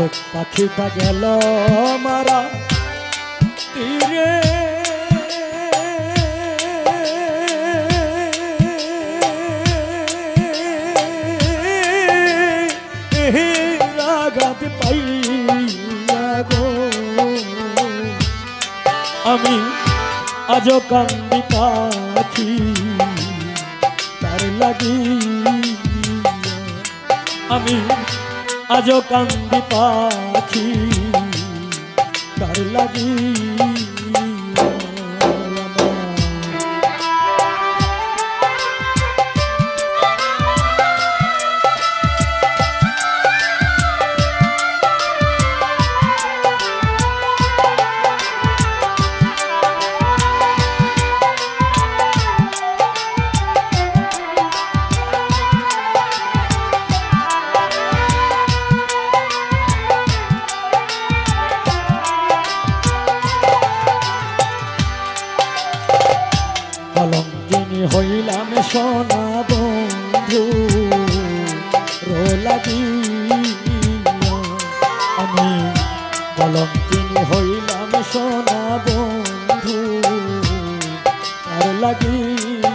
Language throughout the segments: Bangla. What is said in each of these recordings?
চোখ পাখিটা গেল মারা। তীরে। রাগাত পাইয়া আমি আজও কান্দি পাখি তার লাগি। আমি আজও কান্দি পাখি কার লাগি সোনা বন্ধু। রোলাগিয়া আমি কলঙ্কিনী হইলাম সোনা বন্ধু। আর লাগিয়া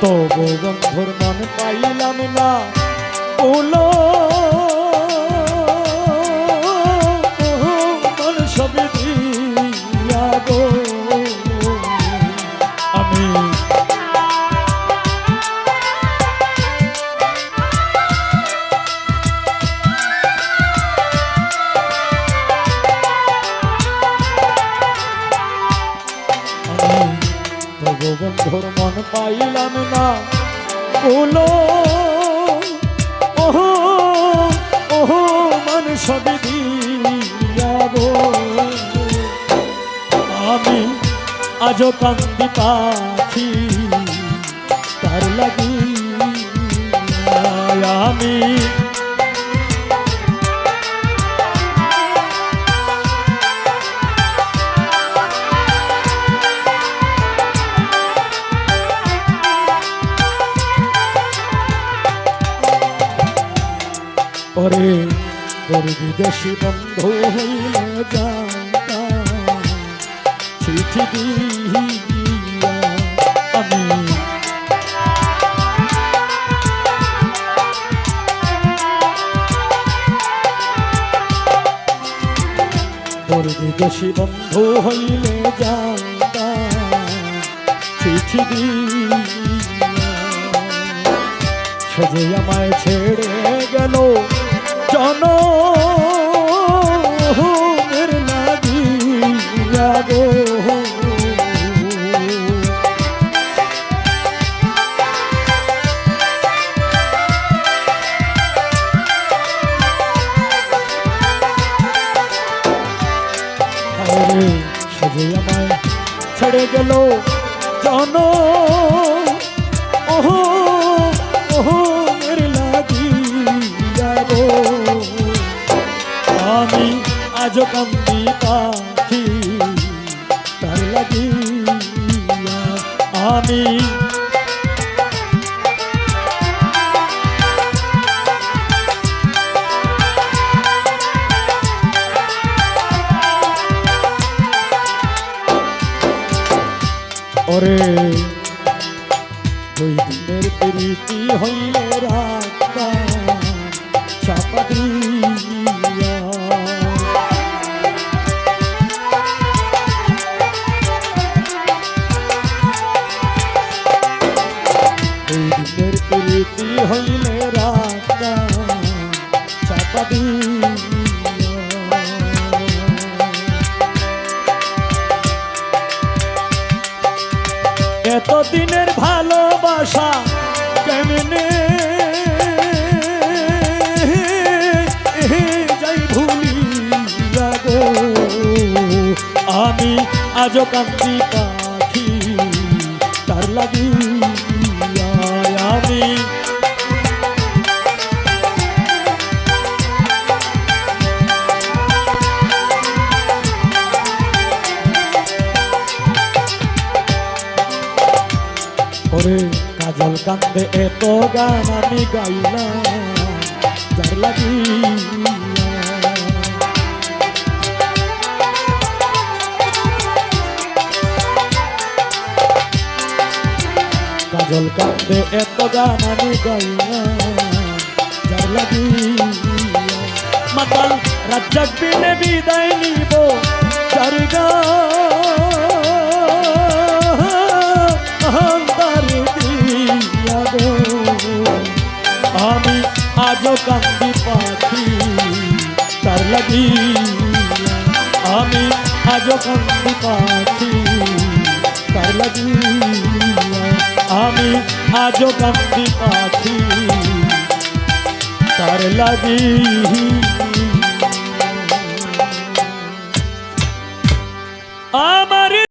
তবু বন্ধুর মন পাইলাম না, বলো। বন্ধুর মন পাইলাম না। বলো, ওহো ওহো, মন সবে দিয়া গো। আমি আজও কান্দি পাখি, তার লাগি আমি ওরে তোর বিদেশি বন্ধু হইলে জানতাম চিঠি দিয়া আমি। তোর বিদেশি বন্ধু হইলে চিঠি আমায় ছেড়ে গেল জন ছেড়ে গেল জন। আজ কান্দি পাখি তার লাগিয়া আমি। ওরে দুই দিনের প্রীতি হইলে রাখা চাপা হইলে রাখা চাপা এতদিনের ভালোবাসা কেমনে? যাই ভুলিয়া গো। আমি পাখি তার লাগিয়া ওরে কাজল কান্দে এত গান আমি গাইলাম, যার লাগিয়া। কাজল কান্দে এত গান আমি লাগিয়া। মাতাল রাজ্জাক বিনে বিদায় নিব যার গান কান্দি পাখি তার লাগি আমি আজও কান্দি পাখি, তার লাগি আমি আজও কান্দি তার লাগি।